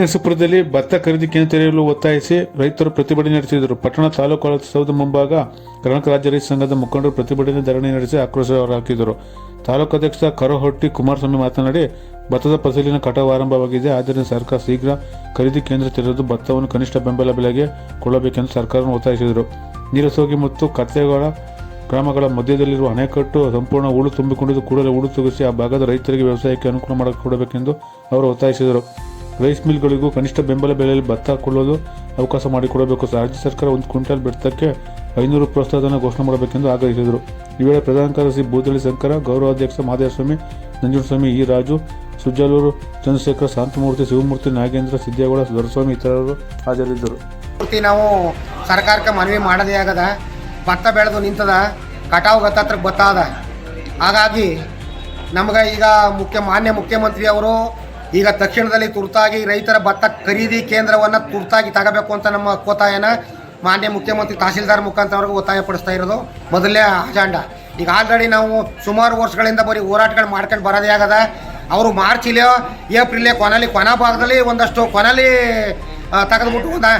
ನರಸೀಪುರದಲ್ಲಿ ಭತ್ತ ಖರೀದಿ ಕೇಂದ್ರ ತೆರೆಯಲು ಒತ್ತಾಯಿಸಿ ರೈತರು ಪ್ರತಿಭಟನೆ ನಡೆಸಿದರು. ಪಟ್ಟಣ ತಾಲೂಕು ಸೌಧ ಮುಂಭಾಗ ಕರ್ನಾಟಕ ರಾಜ್ಯ ರೈತ ಸಂಘದ ಮುಖಂಡರು ಪ್ರತಿಭಟನೆ ಧರಣಿ ನಡೆಸಿ ಆಕ್ರೋಶ ಹೊರಹಾಕಿದರು ತಾಲೂಕು ಅಧ್ಯಕ್ಷ ಕರಹೊಟ್ಟಿ ಕುಮಾರಸ್ವಾಮಿ ಮಾತನಾಡಿ, ಭತ್ತದ ಫಸಲಿನ ಕಟಾವು ಆರಂಭವಾಗಿದೆ. ಆದ್ದರಿಂದ ಸರ್ಕಾರ ಶೀಘ್ರ ಖರೀದಿ ಕೇಂದ್ರ ತೆರೆದು ಭತ್ತವನ್ನು ಕನಿಷ್ಠ ಬೆಂಬಲ ಬೆಲೆಗೆ ಕೊಡಬೇಕೆಂದು ಸರ್ಕಾರವನ್ನು ಒತ್ತಾಯಿಸಿದರು. ನೀರಸೋಗಿ ಮತ್ತು ಕತ್ತೆಗಳ ಗ್ರಾಮಗಳ ಮಧ್ಯದಲ್ಲಿರುವ ಅಣೆಕಟ್ಟು ಸಂಪೂರ್ಣ ಹೂಳು ತುಂಬಿಕೊಂಡಿದ್ದು, ಕೂಡಲೇ ಹೂಳು ತುಗಿಸಿ ಆ ಭಾಗದ ರೈತರಿಗೆ ವ್ಯವಸಾಯಕ್ಕೆ ಅನುಕೂಲ ಮಾಡಿಕೊಡಬೇಕೆಂದು ಅವರು ಒತ್ತಾಯಿಸಿದರು. ರೈಸ್ ಮಿಲ್ಗಳಿಗೂ ಕನಿಷ್ಠ ಬೆಂಬಲ ಬೆಲೆಯಲ್ಲಿ ಭತ್ತ ಕೊಳ್ಳಲು ಅವಕಾಶ ಮಾಡಿಕೊಡಬೇಕು. ರಾಜ್ಯ ಸರ್ಕಾರ ಒಂದು ಕ್ವಿಂಟಲ್ ಭತ್ತಕ್ಕೆ ಐನೂರು ಪ್ರೋತ್ಸಾಹಧನ ಘೋಷಣೆ ಮಾಡಬೇಕೆಂದು ಆಗ್ರಹಿಸಿದರು ಈ ವೇಳೆ ಪ್ರಧಾನ ಕಾರ್ಯದರ್ಶಿ ಬೂದಳ್ಳಿ ಶಂಕರ ಗೌರವಾಧ್ಯಕ್ಷ ಮಹದೇವಸ್ವಾಮಿ ನಂಜುಂಡಸ್ವಾಮಿ ಇ ರಾಜು, ಸುಜ್ಜಲೂರು ಚಂದ್ರಶೇಖರ, ಶಾಂತಮೂರ್ತಿ, ಶಿವಮೂರ್ತಿ, ನಾಗೇಂದ್ರ, ಸಿದ್ದೇಗೌಡ ಸುಧರಸ್ವಾಮಿ ಇತರರು ಹಾಜರಿದ್ದರು. ಪೂರ್ತಿ ನಾವು ಸರ್ಕಾರಕ್ಕೆ ಮನವಿ ಮಾಡದೇ ಆಗದ, ಭತ್ತ ಬೆಳೆದು ನಿಂತದ, ಕಟಾವು ಗತ್ತತ್ರ ಭತ್ತ ಹಾಗಾಗಿ ನಮಗೆ ಈಗ ಮುಖ್ಯ ಮಾನ್ಯ ಮುಖ್ಯಮಂತ್ರಿ ಅವರು ಈಗ ತಕ್ಷಣದಲ್ಲಿ ತುರ್ತಾಗಿ ರೈತರ ಭತ್ತ ಖರೀದಿ ಕೇಂದ್ರವನ್ನು ತುರ್ತಾಗಿ ತಗೋಬೇಕು ಅಂತ ನಮ್ಮ ಒತ್ತಾಯನ ಮಾನ್ಯ ಮುಖ್ಯಮಂತ್ರಿ ತಹಸೀಲ್ದಾರ್ ಮುಖಾಂತರವರೆಗೂ ಒತ್ತಾಯ ಪಡಿಸ್ತಾ ಇರೋದು. ಮೊದಲನೇ ಅಜಾಂಡ. ಈಗ ಆಲ್ರೆಡಿ ನಾವು ಸುಮಾರು ವರ್ಷಗಳಿಂದ ಬರೀ ಹೋರಾಟಗಳು ಮಾಡ್ಕೊಂಡು ಬರೋದೇ ಆಗದ. ಅವರು ಮಾರ್ಚ್ ಇಲ್ಲೋ ಏಪ್ರಿಲ್ ಕೊನೆಲಿ ಕೊನ ಭಾಗದಲ್ಲಿ ಒಂದಷ್ಟು ಕೊನಲಿ ತೆಗೆದುಬಿಟ್ಟು ಒಂದು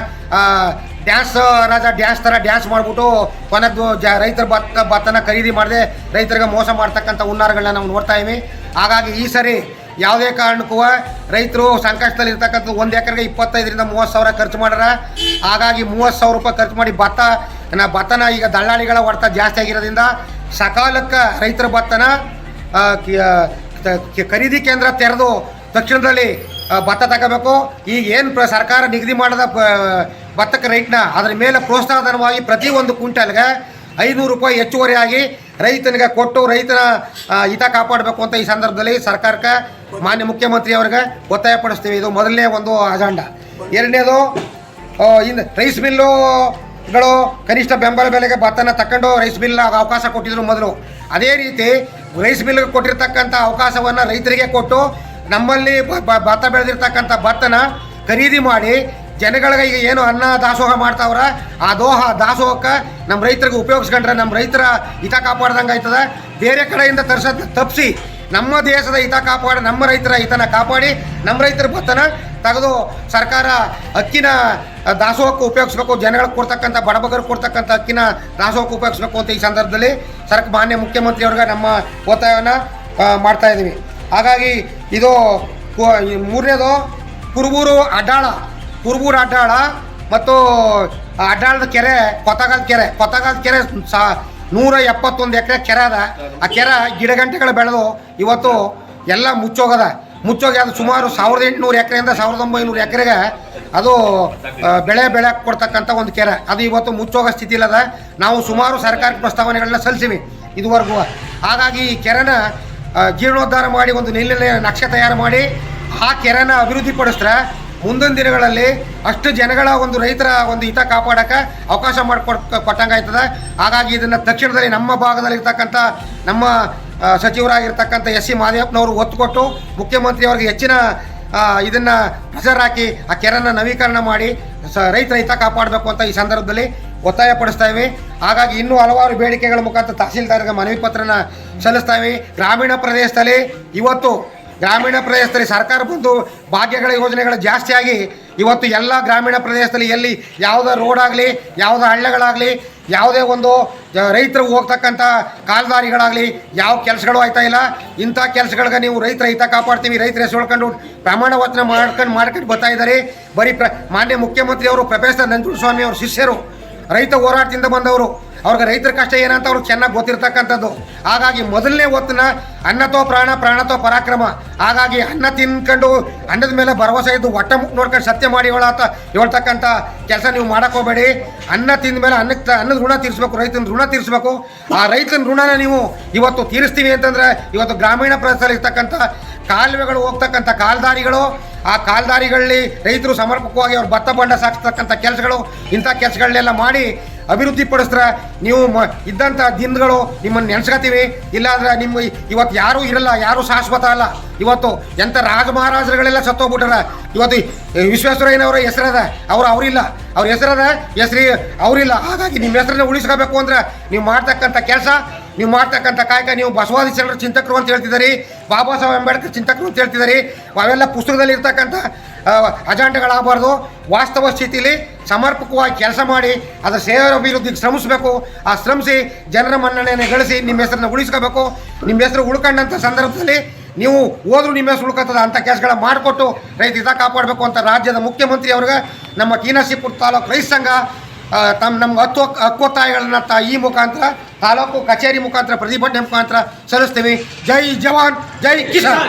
ಡ್ಯಾನ್ಸ್, ರಾಜ ಡ್ಯಾನ್ಸ್ ಥರ ಡ್ಯಾನ್ಸ್ ಮಾಡಿಬಿಟ್ಟು ಕೊನೆದು ಜ, ರೈತರ ಭತ್ತ ಭತ್ತನ ಖರೀದಿ ಮಾಡದೆ ರೈತರಿಗೆ ಮೋಸ ಮಾಡ್ತಕ್ಕಂಥ ಹುನ್ನಾರಗಳನ್ನ ನಾವು ನೋಡ್ತಾ ಇದ್ದೀವಿ. ಹಾಗಾಗಿ ಈ ಸರಿ ಯಾವುದೇ ಕಾರಣಕ್ಕೂ ರೈತರು ಸಂಕಷ್ಟದಲ್ಲಿ ಇರ್ತಕ್ಕಂಥ ಒಂದು ಎಕರೆಗೆ ಇಪ್ಪತ್ತೈದರಿಂದ ಮೂವತ್ತು ಸಾವಿರ ಖರ್ಚು ಮಾಡ್ಯಾರ. ಹಾಗಾಗಿ ಮೂವತ್ತು ಸಾವಿರ ರೂಪಾಯಿ ಖರ್ಚು ಮಾಡಿ ಭತ್ತ, ನಾ ಭತ್ತನ ಈಗ ದಳ್ಳಾಳಿಗಳ ಹೊಡೆತ ಜಾಸ್ತಿ ಆಗಿರೋದ್ರಿಂದ ಸಕಾಲಕ್ಕೆ ರೈತರ ಭತ್ತನ ಖರೀದಿ ಕೇಂದ್ರ ತೆರೆದು ತಕ್ಷಣದಲ್ಲಿ ಭತ್ತ ತಗೋಬೇಕು. ಈಗ ಏನು ಪ್ರ ಸರ್ಕಾರ ನಿಗದಿ ಮಾಡಿದ ಭತ್ತಕ್ಕೆ ರೈಟ್ನ, ಅದರ ಮೇಲೆ ಪ್ರೋತ್ಸಾಹಧನವಾಗಿ ಪ್ರತಿ ಒಂದು ಕ್ವಿಂಟಲ್ಗೆ ಐನೂರು ರೂಪಾಯಿ ಹೆಚ್ಚುವರಿಯಾಗಿ ರೈತನಿಗೆ ಕೊಟ್ಟು ರೈತನ ಹಿತ ಕಾಪಾಡಬೇಕು ಅಂತ ಈ ಸಂದರ್ಭದಲ್ಲಿ ಸರ್ಕಾರಕ್ಕೆ ಮಾನ್ಯ ಮುಖ್ಯಮಂತ್ರಿ ಅವ್ರಿಗೆ ಒತ್ತಾಯ ಪಡಿಸ್ತೀವಿ. ಇದು ಮೊದಲನೇ ಒಂದು ಅಜೆಂಡ. ಎರಡನೇದು ಇನ್ ಇನ್ನು ರೈಸ್ ಮಿಲ್ಲುಗಳು ಕನಿಷ್ಠ ಬೆಂಬಲ ಬೆಲೆಗೆ ಭತ್ತನ ತಕೊಂಡು ರೈಸ್ ಮಿಲ್ ಅವಕಾಶ ಕೊಟ್ಟಿದ್ರು ಮೊದಲು. ಅದೇ ರೀತಿ ರೈಸ್ ಮಿಲ್ಗೆ ಕೊಟ್ಟಿರ್ತಕ್ಕಂಥ ಅವಕಾಶವನ್ನು ರೈತರಿಗೆ ಕೊಟ್ಟು ನಮ್ಮಲ್ಲಿ ಭತ್ತ ಬೆಳೆದಿರ್ತಕ್ಕಂಥ ಭತ್ತನ ಖರೀದಿ ಮಾಡಿ ಜನಗಳಿಗೆ ಈಗ ಏನು ಅನ್ನ, ದಾಸೋಹ ಮಾಡ್ತಾವ್ರ, ಆ ದೋಹ, ದಾಸೋಹಕ್ಕೆ ನಮ್ಮ ರೈತರಿಗೆ ಉಪಯೋಗಿಸ್ಕೊಂಡ್ರೆ ನಮ್ಮ ರೈತರ ಹಿತ ಕಾಪಾಡ್ದಂಗೆ ಆಯ್ತದ. ಬೇರೆ ಕಡೆಯಿಂದ ತರ್ಸೋದ್ ತಪ್ಪಿಸಿ ನಮ್ಮ ದೇಶದ ಹಿತ ಕಾಪಾಡಿ, ನಮ್ಮ ರೈತರ ಹಿತನ ಕಾಪಾಡಿ, ನಮ್ಮ ರೈತರ ಭತ್ತನ ತೆಗೆದು ಸರ್ಕಾರ ಅಕ್ಕಿನ ದಾಸೋಹಕ್ಕೆ ಉಪಯೋಗಿಸ್ಬೇಕು, ಜನಗಳಿಗೆ ಕೊಡ್ತಕ್ಕಂಥ ಬಡಬಗರು ಕೊಡ್ತಕ್ಕಂಥ ಅಕ್ಕಿನ ದಾಸೋಹಕ್ಕೆ ಉಪಯೋಗಿಸ್ಬೇಕು ಅಂತ ಈ ಸಂದರ್ಭದಲ್ಲಿ ಸರ್ಕ ಮಾನ್ಯ ಮುಖ್ಯಮಂತ್ರಿಯವ್ರಿಗೆ ನಮ್ಮ ಒತ್ತಾಯವನ್ನು ಮಾಡ್ತಾ ಇದ್ದೀವಿ. ಹಾಗಾಗಿ ಇದು ಮೂರನೇದು ಕುರುಬೂರು ಅಡ್ಡಾಳ. ಕುರುಬೂರು ಅಡ್ಡಾಳ ಮತ್ತು ಅಡ್ಡಾಳದ ಕೆರೆ, ಕೊತ್ತಗಾದ ಕೆರೆ. ಕೊತ್ತಗಾದ ಕೆರೆ ಸಾ ನೂರ ಎಪ್ಪತ್ತೊಂದು ಎಕರೆ ಕೆರೆ ಅದ. ಆ ಕೆರೆ ಗಿಡಗಂಟೆಗಳು ಬೆಳೆದು ಇವತ್ತು ಎಲ್ಲ ಮುಚ್ಚೋಗದ. ಮುಚ್ಚೋಗಿ ಅದು ಸುಮಾರು ಸಾವಿರದ ಎಂಟುನೂರು ಎಕರೆಯಿಂದ ಸಾವಿರದ ಒಂಬೈನೂರು ಎಕರೆಗೆ ಅದು ಬೆಳೆ ಬೆಳೆ ಕೊಡ್ತಕ್ಕಂಥ ಒಂದು ಕೆರೆ. ಅದು ಇವತ್ತು ಮುಚ್ಚೋಗೋ ಸ್ಥಿತಿಲದ ನಾವು ಸುಮಾರು ಸರ್ಕಾರಿ ಪ್ರಸ್ತಾವನೆಗಳನ್ನ ಸಲ್ಲಿಸಿವಿ ಇದುವರೆಗೂ. ಹಾಗಾಗಿ ಈ ಕೆರೆನ ಜೀರ್ಣೋದ್ಧಾರ ಮಾಡಿ ಒಂದು ನಿಲ್ಲ ನಕ್ಷೆ ತಯಾರು ಮಾಡಿ ಆ ಕೆರೆನ ಅಭಿವೃದ್ಧಿಪಡಿಸಿದ್ರೆ ಮುಂದಿನ ದಿನಗಳಲ್ಲಿ ಅಷ್ಟು ಜನಗಳ ಒಂದು ರೈತರ ಒಂದು ಹಿತ ಕಾಪಾಡಕ್ಕೆ ಅವಕಾಶ ಮಾಡಿಕೊಡ್ ಕೊಟ್ಟಂಗಾಯ್ತದ ಹಾಗಾಗಿ ಇದನ್ನು ತಕ್ಷಣದಲ್ಲಿ ನಮ್ಮ ಭಾಗದಲ್ಲಿ ಇರ್ತಕ್ಕಂಥ ನಮ್ಮ ಸಚಿವರಾಗಿರ್ತಕ್ಕಂಥ ಎಸ್ ಸಿ ಮಾದೇವಪ್ಪನವರು ಒತ್ತು ಕೊಟ್ಟು ಮುಖ್ಯಮಂತ್ರಿ ಅವರಿಗೆ ಹೆಚ್ಚಿನ ಇದನ್ನು ಪ್ರೆಷರ್ ಹಾಕಿ ಆ ಕೆರೆನ ನವೀಕರಣ ಮಾಡಿ ಸ, ರೈತರ ಹಿತ ಕಾಪಾಡಬೇಕು ಅಂತ ಈ ಸಂದರ್ಭದಲ್ಲಿ ಒತ್ತಾಯ ಪಡಿಸ್ತಾ ಇವಿ ಹಾಗಾಗಿ ಇನ್ನೂ ಹಲವಾರು ಬೇಡಿಕೆಗಳ ಮುಖಾಂತರ ತಹಸೀಲ್ದಾರ್ಗೆ ಮನವಿ ಪತ್ರನ ಸಲ್ಲಿಸ್ತಾ ಇವಿ ಗ್ರಾಮೀಣ ಪ್ರದೇಶದಲ್ಲಿ ಇವತ್ತು ಗ್ರಾಮೀಣ ಪ್ರದೇಶದಲ್ಲಿ ಸರ್ಕಾರ ಬಂದು ಭಾಗ್ಯಗಳ ಯೋಜನೆಗಳು ಜಾಸ್ತಿಯಾಗಿ ಇವತ್ತು ಎಲ್ಲ ಗ್ರಾಮೀಣ ಪ್ರದೇಶದಲ್ಲಿ ಎಲ್ಲಿ ಯಾವುದೇ ರೋಡ್ ಆಗಲಿ, ಯಾವುದೇ ಹಳ್ಳಗಳಾಗಲಿ, ಯಾವುದೇ ಒಂದು ರೈತರು ಹೋಗ್ತಕ್ಕಂಥ ಕಾಲ್ದಾರಿಗಳಾಗಲಿ ಯಾವ ಕೆಲಸಗಳು ಆಯ್ತಾ ಇಲ್ಲ. ಇಂಥ ಕೆಲಸಗಳಿಗೆ ನೀವು ರೈತರ ಹಿತ ಕಾಪಾಡ್ತೀವಿ, ರೈತರ ಹೆಸರು ಪ್ರಮಾಣ ವಚನ ಮಾಡ್ಕೊಂಡು ಮಾಡ್ಕೊಂಡು ಬರ್ತಾ ಇದ್ದಾರೆ. ಬರೀ ಪ್ರ, ಮಾನ್ಯ ಮುಖ್ಯಮಂತ್ರಿಯವರು ಪ್ರೊಫೆಸರ್ ನಂಜುಂಡಸ್ವಾಮಿ ಅವರು ಶಿಷ್ಯರು, ರೈತ ಹೋರಾಟದಿಂದ ಬಂದವರು. ಅವ್ರಿಗೆ ರೈತರ ಕಷ್ಟ ಏನಂತ ಅವ್ರಿಗೆ ಚೆನ್ನಾಗಿ ಗೊತ್ತಿರ್ತಕ್ಕಂಥದ್ದು. ಹಾಗಾಗಿ ಮೊದಲನೇ ಹೊತ್ತನ ಅನ್ನತೋ ಪ್ರಾಣ, ಪ್ರಾಣತೋ ಪರಾಕ್ರಮ. ಹಾಗಾಗಿ ಅನ್ನ ತಿನ್ಕೊಂಡು ಅನ್ನದ ಮೇಲೆ ಭರವಸೆ ಇದ್ದು ಹೊಟ್ಟೆ ಮುಟ್ಟು ನೋಡ್ಕೊಂಡು ಸತ್ಯ ಮಾಡಿ ಹೇಳತ್ತ ಹೇಳ್ತಕ್ಕಂಥ ಕೆಲಸ ನೀವು ಹೋಗ್ಬೇಡಿ. ಅನ್ನ ತಿಂದ ಮೇಲೆ ಅನ್ನಕ್ಕೆ ಅನ್ನದ ಋಣ ತೀರಿಸ್ಬೇಕು, ರೈತನ ಋಣ ತೀರಿಸ್ಬೇಕು. ಆ ರೈತನ ಋಣನ ನೀವು ಇವತ್ತು ತೀರಿಸ್ತೀವಿ ಅಂತಂದ್ರೆ ಇವತ್ತು ಗ್ರಾಮೀಣ ಪ್ರದೇಶದಲ್ಲಿ ಇರ್ತಕ್ಕಂಥ ಕಾಲುವೆಗಳು ಹೋಗ್ತಕ್ಕಂಥ ಕಾಲ್ದಾರಿಗಳು, ಆ ಕಾಲ್ದಾರಿಗಳಲ್ಲಿ ರೈತರು ಸಮರ್ಪಕವಾಗಿ ಅವ್ರು ಭತ್ತ ಬಂಡ ಸಾಗಿಸ್ತಕ್ಕಂಥ ಕೆಲಸಗಳು, ಇಂಥ ಕೆಲಸಗಳನ್ನೆಲ್ಲ ಮಾಡಿ ಅಭಿವೃದ್ಧಿ ಪಡಿಸಿದ್ರೆ ನೀವು ಮ ಇದ್ದಂಥ ದಿನಗಳು ನಿಮ್ಮನ್ನು ನೆನೆಸ್ಕೊತೀವಿ. ಇಲ್ಲಾಂದ್ರೆ ನಿಮ್ಮ ಇವತ್ತು ಯಾರೂ ಇರಲ್ಲ, ಯಾರೂ ಶಾಶ್ವತ ಅಲ್ಲ. ಇವತ್ತು ಎಂಥ ರಾಜ ಮಹಾರಾಜರುಗಳೆಲ್ಲ ಸತ್ತೋಗ್ಬಿಟ್ಟಾರ. ಇವತ್ತು ವಿಶ್ವೇಶ್ವರಯ್ಯನ ವಿಶ್ವೇಶ್ವರಯ್ಯನವರ ಹೆಸರದ ಅವರು ಅವರಿಲ್ಲ. ಅವ್ರ ಹೆಸರದ ಹೆಸರಿ ಅವರಿಲ್ಲ. ಹಾಗಾಗಿ ನಿಮ್ಮ ಹೆಸರನ್ನ ಉಳಿಸ್ಕೋಬೇಕು ಅಂದ್ರೆ ನೀವು ಮಾಡ್ತಕ್ಕಂಥ ಕೆಲಸ, ನೀವು ಮಾಡ್ತಕ್ಕಂಥ ಕಾಯಕ, ನೀವು ಬಸವಾದಿ ಚಂದ್ರ ಚಿಂತಕರು ಅಂತ ಹೇಳ್ತಿದ್ದೀರಿ, ಬಾಬಾ ಸಾಹೇಬ್ ಅಂಬೇಡ್ಕರ್ ಚಿಂತಕರು ಅಂತ ಹೇಳ್ತಿದ್ದೀರಿ, ಅವೆಲ್ಲ ಪುಸ್ತಕದಲ್ಲಿ ಇರ್ತಕ್ಕಂಥ ಅಜಾಂಡಗಳಾಗಬಾರ್ದು ವಾಸ್ತವ ಸ್ಥಿತಿಲಿ ಸಮರ್ಪಕವಾಗಿ ಕೆಲಸ ಮಾಡಿ ಅದರ ಸೇವರ ಅಭಿವೃದ್ಧಿಗೆ ಶ್ರಮಿಸಬೇಕು. ಆ ಶ್ರಮಿಸಿ ಜನರ ಮನ್ನಣೆಯನ್ನು ಗಳಿಸಿ ನಿಮ್ಮ ಹೆಸರನ್ನು ಉಳಿಸ್ಕೋಬೇಕು. ನಿಮ್ಮ ಹೆಸರು ಉಳ್ಕೊಂಡಂಥ ಸಂದರ್ಭದಲ್ಲಿ ನೀವು ಹೋದರೂ ನಿಮ್ಮ ಹೆಸರು ಉಳ್ಕೊತದ ಅಂಥ ಕೆಲಸಗಳ ಮಾಡಿಕೊಟ್ಟು ರೈತ ಹಿತ ಕಾಪಾಡಬೇಕು ಅಂತ ರಾಜ್ಯದ ಮುಖ್ಯಮಂತ್ರಿ ಅವ್ರಿಗೆ ನಮ್ಮ ಕೀನಸಿಪುರ ತಾಲೂಕು ರೈತ ಸಂಘ ತಮ್ಮ ನಮ್ಮ ಹತ್ತು ಹಕ್ಕೊತ್ತಾಯಗಳನ್ನ ತ, ಈ ಮುಖಾಂತರ ತಾಲೂಕು ಕಚೇರಿ ಮುಖಾಂತರ ಪ್ರತಿಭಟನೆ ಮುಖಾಂತರ ಸಲ್ಲಿಸ್ತೀವಿ. ಜೈ ಜವಾನ್, ಜೈ ಕಿಸಾನ್!